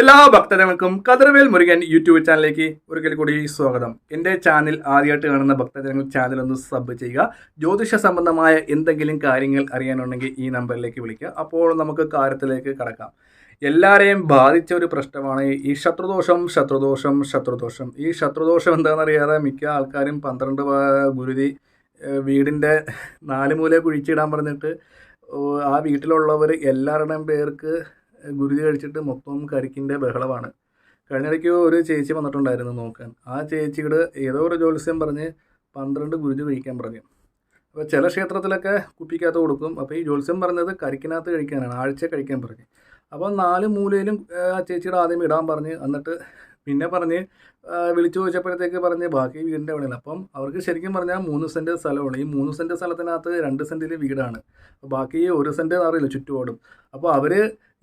എല്ലാ ഭക്തജനങ്ങൾക്കും കതിർവേൽ മുരുകൻ യൂട്യൂബ് ചാനലിലേക്ക് ഒരിക്കൽ കൂടി സ്വാഗതം. എന്റെ ചാനൽ ആദ്യമായിട്ട് കാണുന്ന ഭക്തജനങ്ങൾ ചാനൽ ഒന്ന് സബ് ചെയ്യുക. ജ്യോതിഷ സംബന്ധമായ എന്തെങ്കിലും കാര്യങ്ങൾ അറിയാനുണ്ടെങ്കിൽ ഈ നമ്പറിലേക്ക് വിളിക്കുക. അപ്പോൾ നമുക്ക് കാര്യത്തിലേക്ക് കടക്കാം. എല്ലാവരെയും ബാധിച്ച ഒരു പ്രശ്നമാണ് ഈ ശത്രുദോഷം ശത്രുദോഷം ശത്രുദോഷം. ഈ ശത്രുദോഷം എന്താണെന്നറിയാതെ മിക്ക ആൾക്കാരും പന്ത്രണ്ട് ഗുരുതി വീടിന്റെ നാല് മൂല കുഴിച്ചിടാൻ പറഞ്ഞിട്ട് ആ വീട്ടിലുള്ളവർ എല്ലാവരുടെയും പേർക്ക് ഗുരുതി കഴിച്ചിട്ട് മൊത്തം കരിക്കിന്റെ ബഹളമാണ്. കഴിഞ്ഞിടയ്ക്ക് ഒരു ചേച്ചി വന്നിട്ടുണ്ടായിരുന്നു നോക്കാൻ. ആ ചേച്ചിയുടെ ഏതോ ഒരു ജ്യോത്സ്യം പറഞ്ഞ് പന്ത്രണ്ട് ഗുരുതി കഴിക്കാൻ പറഞ്ഞു. അപ്പോൾ ചില ക്ഷേത്രത്തിലൊക്കെ കുപ്പിക്കകത്ത് കൊടുക്കും. അപ്പോൾ ഈ ജ്യോത്സ്യം പറഞ്ഞത് കരിക്കിനകത്ത് കഴിക്കാനാണ് ആഴ്ച കഴിക്കാൻ പറഞ്ഞു. അപ്പോൾ നാല് മൂലയിലും ആ ചേച്ചിയുടെ ആദ്യം ഇടാൻ പറഞ്ഞ് എന്നിട്ട് പിന്നെ പറഞ്ഞ് വിളിച്ചു ചോദിച്ചപ്പോഴത്തേക്ക് പറഞ്ഞ് ബാക്കി വീടിന്റെ പണിയാണ് അപ്പം അവർക്ക് ശരിക്കും പറഞ്ഞാൽ മൂന്ന് സെന്റ് സ്ഥലമാണ്. ഈ മൂന്ന് സെന്റ് സ്ഥലത്തിനകത്ത് രണ്ട് സെന്റിൽ വീടാണ്. ബാക്കി ഒരു സെന്റ് അറിയില്ല ചുറ്റുപാടും. അപ്പോൾ അവർ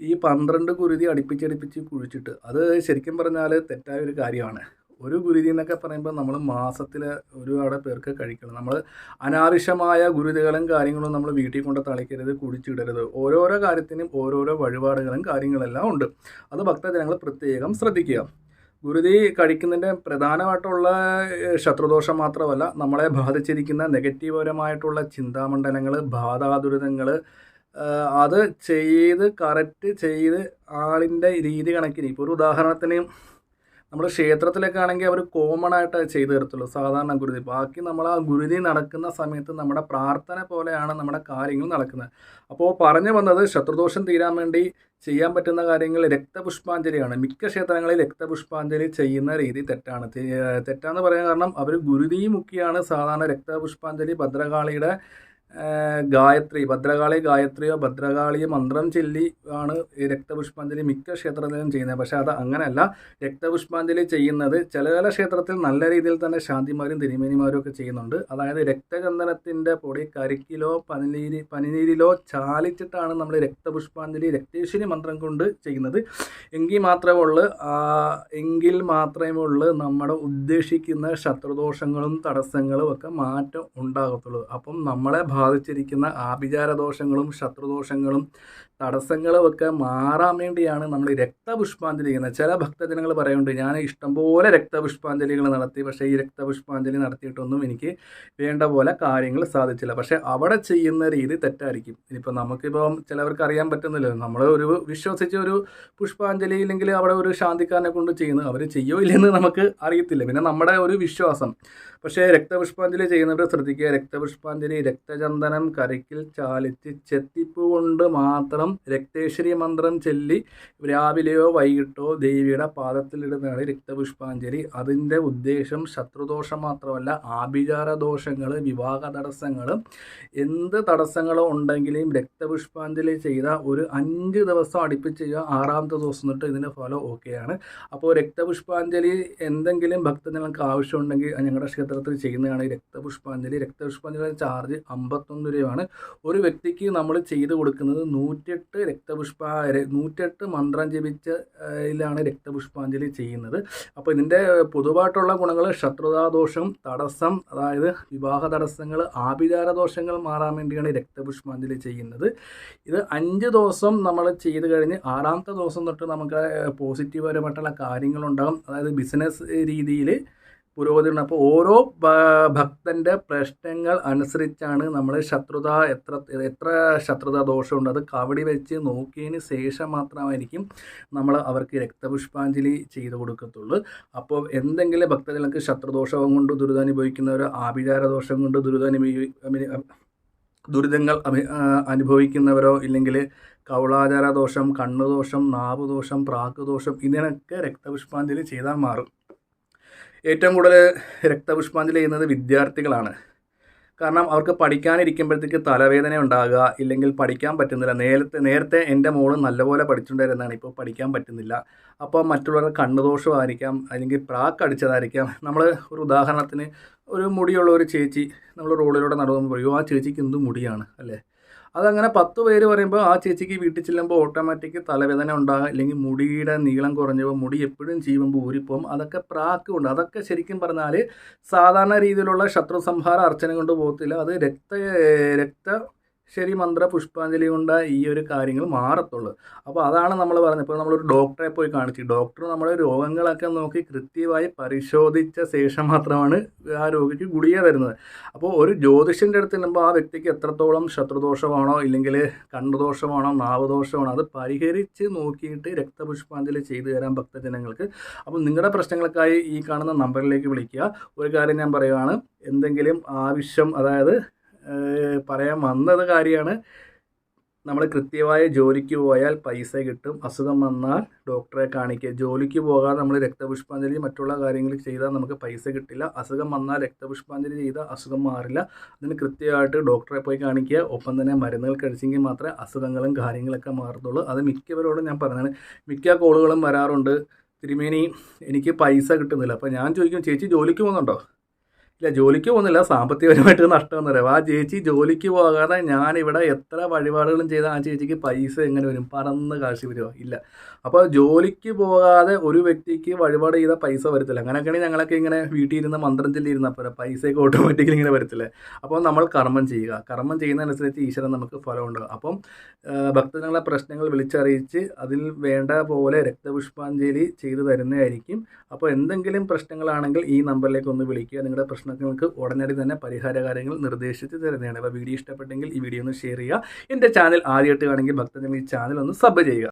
ഈ പന്ത്രണ്ട് കുരുതി അടുപ്പിച്ചടുപ്പിച്ച് കുഴിച്ചിട്ട് അത് ശരിക്കും പറഞ്ഞാൽ തെറ്റായ ഒരു കാര്യമാണ്. ഒരു ഗുരുതി എന്നൊക്കെ പറയുമ്പോൾ നമ്മൾ മാസത്തിൽ ഒരുപാട് പേർക്ക് കഴിക്കണം. നമ്മൾ അനാവശ്യമായ ഗുരുതികളും കാര്യങ്ങളും നമ്മൾ വീട്ടിൽ കൊണ്ട് തളിക്കരുത് കുടിച്ചിടരുത് ഓരോരോ കാര്യത്തിനും ഓരോരോ വഴിപാടുകളും കാര്യങ്ങളെല്ലാം ഉണ്ട്. അത് ഭക്തജനങ്ങൾ പ്രത്യേകം ശ്രദ്ധിക്കുക. ഗുരുതി കഴിക്കുന്നതിന്റെ പ്രധാനമായിട്ടുള്ള ശത്രുദോഷം മാത്രമല്ല നമ്മളെ ബാധിച്ചിരിക്കുന്ന നെഗറ്റീവപരമായിട്ടുള്ള ചിന്താമണ്ഡലങ്ങൾ ബാധാദുരിതങ്ങൾ അത് ചെയ്ത് കറക്റ്റ് ചെയ്ത് ആളിന്റെ രീതി കണക്കിന് ഇപ്പോൾ ഒരു ഉദാഹരണത്തിന് നമ്മൾ ക്ഷേത്രത്തിലൊക്കെ ആണെങ്കിൽ അവർ കോമൺ ആയിട്ട് ചെയ്തു തരത്തുള്ളൂ. സാധാരണ ഗുരുതി. ബാക്കി നമ്മൾ ആ ഗുരുതി നടക്കുന്ന സമയത്ത് നമ്മുടെ പ്രാർത്ഥന പോലെയാണ് നമ്മുടെ കാര്യങ്ങൾ നടക്കുന്നത്. അപ്പോൾ പറഞ്ഞു വന്നത് ശത്രുദോഷം തീരാൻ വേണ്ടി ചെയ്യാൻ പറ്റുന്ന കാര്യങ്ങൾ രക്തപുഷ്പാഞ്ജലിയാണ്. മിക്ക ക്ഷേത്രങ്ങളിൽ രക്തപുഷ്പാഞ്ജലി ചെയ്യുന്ന രീതി തെറ്റാണ്. തെറ്റാന്ന് പറയാൻ കാരണം അവർ ഗുരുതി മുക്കിയാണ് സാധാരണ രക്തപുഷ്പാഞ്ജലി ഭദ്രകാളിയുടെ ഗായത്രി ഭദ്രകാളി ഗായത്രിയോ ഭദ്രകാളിയോ മന്ത്രം ചൊല്ലി ആണ് രക്തപുഷ്പാഞ്ജലി മിക്ക ക്ഷേത്രത്തിലും ചെയ്യുന്നത്. പക്ഷെ അത് അങ്ങനെയല്ല. രക്തപുഷ്പാഞ്ജലി ചെയ്യുന്നത് ചില ചില ക്ഷേത്രത്തിൽ നല്ല രീതിയിൽ തന്നെ ശാന്തിമാരും തിരുമേനിമാരും ഒക്കെ ചെയ്യുന്നുണ്ട്. അതായത് രക്തചന്ദനത്തിന്റെ പൊടി കരിക്കിലോ പനിനീരി പനിനീരിലോ ചാലിച്ചിട്ടാണ് നമ്മൾ രക്തപുഷ്പാഞ്ജലി രക്തേശ്വരി മന്ത്രം കൊണ്ട് ചെയ്യുന്നത്. എങ്കിൽ മാത്രമേ ഉള്ളൂ എങ്കിൽ മാത്രമേ ഉള്ളൂ നമ്മുടെ ഉദ്ദേശിക്കുന്ന ശത്രുദോഷങ്ങളും തടസ്സങ്ങളും ഒക്കെ മാറ്റം ഉണ്ടാകത്തുള്ളൂ. അപ്പം നമ്മളെ ബാധിച്ചിരിക്കുന്ന ആഭിചാര ദോഷങ്ങളും ശത്രുദോഷങ്ങളും തടസ്സങ്ങളും ഒക്കെ മാറാൻ വേണ്ടിയാണ് നമ്മൾ രക്തപുഷ്പാഞ്ജലി ചെയ്യുന്നത് ചില ഭക്തജനങ്ങൾ പറയുന്നുണ്ട്. ഞാൻ ഇഷ്ടംപോലെ രക്തപുഷ്പാഞ്ജലികൾ നടത്തി പക്ഷേ ഈ രക്തപുഷ്പാഞ്ജലി നടത്തിയിട്ടൊന്നും എനിക്ക് വേണ്ട പോലെ കാര്യങ്ങൾ സാധിച്ചില്ല. പക്ഷേ അവിടെ ചെയ്യുന്ന രീതി തെറ്റായിരിക്കും. ഇനിയിപ്പോൾ നമുക്കിപ്പം ചിലവർക്ക് അറിയാൻ പറ്റുന്നില്ല നമ്മൾ ഒരു വിശ്വസിച്ച് ഒരു പുഷ്പാഞ്ജലി ഇല്ലെങ്കിൽ അവിടെ ഒരു ശാന്തിക്കാരനെ കൊണ്ട് ചെയ്യുന്നു അവർ ചെയ്യോ ഇല്ലെന്ന് നമുക്ക് അറിയത്തില്ല. പിന്നെ നമ്മുടെ ഒരു വിശ്വാസം. പക്ഷേ രക്തപുഷ്പാഞ്ജലി ചെയ്യുന്നവരെ ശ്രദ്ധിക്കുക. രക്തപുഷ്പാഞ്ജലി രക്തചന്ദനം കരയ്ക്കിൽ ചാലിച്ച് ചെത്തിപ്പൂ കൊണ്ട് മാത്രം രക്തേശ്വരി മന്ത്രം ചൊല്ലി രാവിലെയോ വൈകിട്ടോ ദേവിയുടെ പാദത്തിലിടുന്നതാണ് രക്തപുഷ്പാഞ്ജലി. അതിന്റെ ഉദ്ദേശം ശത്രുദോഷം മാത്രമല്ല ആഭിചാര ദോഷങ്ങൾ വിവാഹ തടസ്സങ്ങൾ എന്ത് തടസ്സങ്ങളോ ഉണ്ടെങ്കിലും രക്തപുഷ്പാഞ്ജലി ചെയ്ത ഒരു അഞ്ച് ദിവസം അടുപ്പിച്ച് ചെയ്യുക ആറാമത്തെ ദിവസം തൊട്ട് ഇതിന്റെ ഫലം ഓക്കെയാണ്. അപ്പോൾ രക്തപുഷ്പാഞ്ജലി എന്തെങ്കിലും ഭക്തജനങ്ങൾക്ക് ആവശ്യമുണ്ടെങ്കിൽ ഞങ്ങളുടെ ക്ഷേത്രത്തിൽ ചെയ്യുന്നതാണ്. രക്തപുഷ്പാഞ്ജലി രക്തപുഷ്പാഞ്ജലി ചാർജ് അമ്പത്തൊന്ന് രൂപയാണ് ഒരു വ്യക്തിക്ക് നമ്മൾ ചെയ്തു കൊടുക്കുന്നത് നൂറ്റെട്ട് രക്തപുഷ്പ നൂറ്റെട്ട് മന്ത്രം ജപിച്ചാണ് രക്തപുഷ്പാഞ്ജലി ചെയ്യുന്നത്. അപ്പോൾ ഇതിന്റെ പൊതുവായിട്ടുള്ള ഗുണങ്ങൾ ശത്രുതാദോഷം തടസ്സം അതായത് വിവാഹ തടസ്സങ്ങൾ ആഭിചാര ദോഷങ്ങൾ മാറാൻ വേണ്ടിയാണ് രക്തപുഷ്പാഞ്ജലി ചെയ്യുന്നത്. ഇത് അഞ്ച് ദിവസം നമ്മൾ ചെയ്ത് കഴിഞ്ഞ് ആറാമത്തെ ദിവസം തൊട്ട് നമുക്ക് പോസിറ്റീവ് പരമായിട്ടുള്ള കാര്യങ്ങളുണ്ടാകും. അതായത് ബിസിനസ് രീതിയിൽ പുരോഗതി ഉണ്ട് അപ്പോൾ ഓരോ ഭക്തന്റെ പ്രശ്നങ്ങൾ അനുസരിച്ചാണ് നമ്മൾ ശത്രുത എത്ര എത്ര ശത്രുത ദോഷമുണ്ട്. അത് കവടി വെച്ച് നോക്കിയതിന് ശേഷം മാത്രമായിരിക്കും നമ്മൾ അവർക്ക് രക്തപുഷ്പാഞ്ജലി ചെയ്തു കൊടുക്കത്തുള്ളൂ. അപ്പോൾ എന്തെങ്കിലും ഭക്തജനങ്ങൾക്ക് ശത്രുദോഷം കൊണ്ട് ദുരിതാനുഭവിക്കുന്നവർ ആഭിചാര ദോഷം കൊണ്ട് ദുരിതാനുഭവി ദുരിതങ്ങൾ അനുഭവിക്കുന്നവരോ ഇല്ലെങ്കിൽ കൗളാചാര ദോഷം കണ്ണുദോഷം നാവുദോഷം പ്രാക്കുദോഷം ഇതിനൊക്കെ രക്തപുഷ്പാഞ്ജലി ചെയ്താൽ മാറും. ഏറ്റവും കൂടുതൽ രക്തപുഷ്പാഞ്ജലി ചെയ്യുന്നത് വിദ്യാർത്ഥികളാണ്. കാരണം അവർക്ക് പഠിക്കാനിരിക്കുമ്പോഴത്തേക്ക് തലവേദന ഉണ്ടാകുക ഇല്ലെങ്കിൽ പഠിക്കാൻ പറ്റുന്നില്ല. നേരത്തെ നേരത്തെ എന്റെ മോൾ നല്ലപോലെ പഠിച്ചിട്ടുണ്ടായിരുന്നതാണ് ഇപ്പോൾ പഠിക്കാൻ പറ്റുന്നില്ല. അപ്പോൾ മറ്റുള്ളവരുടെ കണ്ണുദോഷമായിരിക്കാം അല്ലെങ്കിൽ പ്രാക്ക് അടിച്ചതായിരിക്കാം. നമ്മൾ ഒരു ഉദാഹരണത്തിന് ഒരു മുടിയുള്ള ഒരു ചേച്ചി നമ്മൾ റോഡിലൂടെ നടന്നു പറയും ആ ചേച്ചിക്ക് എന്ത് മുടിയാണ്? അല്ലേ? അതങ്ങനെ പത്ത് പേര് പറയുമ്പോൾ ആ ചേച്ചിക്ക് വീട്ടിൽ ചെല്ലുമ്പോൾ ഓട്ടോമാറ്റിക് തലവേദന ഉണ്ടാകുക അല്ലെങ്കിൽ മുടിയുടെ നീളം കുറഞ്ഞപ്പോൾ മുടി എപ്പോഴും ചീവുമ്പോൾ ഊരിപ്പോവും അതൊക്കെ പ്രാക്കുണ്ട് അതൊക്കെ ശരിക്കും പറഞ്ഞാൽ സാധാരണ രീതിയിലുള്ള ശത്രു സംഹാര അർച്ചന കൊണ്ട് പോകത്തില്ല. അത് രക്ത രക്ത ശരി മന്ത്ര പുഷ്പാഞ്ജലി കൊണ്ട് ഈ ഒരു കാര്യങ്ങൾ മാറത്തുള്ളൂ. അപ്പോൾ അതാണ് നമ്മൾ പറഞ്ഞത്. ഇപ്പോൾ നമ്മളൊരു ഡോക്ടറെ പോയി കാണിച്ചു ഡോക്ടർ നമ്മുടെ രോഗങ്ങളൊക്കെ നോക്കി കൃത്യമായി പരിശോധിച്ച ശേഷം മാത്രമാണ് ആ രോഗിക്ക് ഗുളിക തരുന്നത്. അപ്പോൾ ഒരു ജ്യോതിഷന്റെ അടുത്ത് ചെല്ലുമ്പോൾ ആ വ്യക്തിക്ക് എത്രത്തോളം ശത്രുദോഷമാണോ ഇല്ലെങ്കിൽ കണ്ണുദോഷമാണോ നാവദോഷമാണോ അത് പരിഹരിച്ച് നോക്കിയിട്ട് രക്തപുഷ്പാഞ്ജലി ചെയ്തു തരാൻ ഭക്തജനങ്ങൾക്ക്. അപ്പോൾ നിങ്ങളുടെ പ്രശ്നങ്ങൾക്കായി ഈ കാണുന്ന നമ്പറിലേക്ക് വിളിക്കുക. ഒരു കാര്യം ഞാൻ പറയുകയാണ് എന്തെങ്കിലും ആവശ്യം അതായത് പറയാൻ വന്നത് കാര്യമാണ്. നമ്മൾ കൃത്യമായ ജോലിക്ക് പോയാൽ പൈസ കിട്ടും. അസുഖം വന്നാൽ ഡോക്ടറെ കാണിക്കുക. ജോലിക്ക് പോകാതെ നമ്മൾ രക്തപുഷ്പാഞ്ജലി മറ്റുള്ള കാര്യങ്ങൾ ചെയ്താൽ നമുക്ക് പൈസ കിട്ടില്ല. അസുഖം വന്നാൽ രക്തപുഷ്പാഞ്ജലി ചെയ്താൽ അസുഖം മാറില്ല. അതിന് കൃത്യമായിട്ട് ഡോക്ടറെ പോയി കാണിക്കുക. ഒപ്പം തന്നെ മരുന്നുകൾ കഴിച്ചെങ്കിൽ മാത്രമേ അസുഖങ്ങളും കാര്യങ്ങളൊക്കെ മാറത്തുള്ളൂ. അത് മിക്കവരോടും ഞാൻ പറഞ്ഞാണ് മിക്ക കോളുകളും വരാറുണ്ട്. തിരുമേനി എനിക്ക് പൈസ കിട്ടുന്നില്ല. അപ്പോൾ ഞാൻ ചോദിക്കും ചേച്ചി ജോലിക്ക് പോകുന്നുണ്ടോ? ഇല്ല ജോലിക്ക് പോകുന്നില്ല. സാമ്പത്തികപരമായിട്ട് നഷ്ടം പറയാം ആ ചേച്ചി ജോലിക്ക് പോകാതെ ഞാൻ ഇവിടെ എത്ര വഴിപാടുകളും ചെയ്ത ആ ചേച്ചിക്ക് പൈസ എങ്ങനെ വരും? പറന്ന് കാശ് വരുമോ ഇല്ല. അപ്പോൾ ജോലിക്ക് പോകാതെ ഒരു വ്യക്തിക്ക് വഴിപാട് ചെയ്താൽ പൈസ വരത്തില്ല. അങ്ങനെയൊക്കെയാണ് ഞങ്ങളൊക്കെ ഇങ്ങനെ വീട്ടിൽ ഇരുന്ന് മന്ത്രം ചൊല്ലി പോലെ പൈസയൊക്കെ ഓട്ടോമാറ്റിക്കലി ഇങ്ങനെ വരത്തില്ലേ? അപ്പോൾ നമ്മൾ കർമ്മം ചെയ്യുക. കർമ്മം ചെയ്യുന്നതനുസരിച്ച് ഈശ്വരൻ നമുക്ക് ഫലം ഉണ്ടാകും. അപ്പം ഭക്തജനങ്ങളെ പ്രശ്നങ്ങൾ വിളിച്ചറിയിച്ച് അതിൽ വേണ്ട പോലെ രക്തപുഷ്പാഞ്ജലി ചെയ്തു തരുന്നതായിരിക്കും. അപ്പോൾ എന്തെങ്കിലും പ്രശ്നങ്ങളാണെങ്കിൽ ഈ നമ്പറിലേക്ക് ഒന്ന് വിളിക്കുക. നിങ്ങളുടെ പ്രശ്നങ്ങൾക്ക് ഉടനടി തന്നെ പരിഹാര കാര്യങ്ങൾ നിർദ്ദേശിച്ച് തരുന്നതാണ്. അപ്പോൾ വീഡിയോ ഇഷ്ടപ്പെട്ടെങ്കിൽ ഈ വീഡിയോ ഒന്ന് ഷെയർ ചെയ്യുക. എന്റെ ചാനൽ ആദ്യമായിട്ട് കാണുമെങ്കിൽ ഭക്തജനങ്ങൾ ഈ ചാനൽ ഒന്ന് സബ് ചെയ്യുക.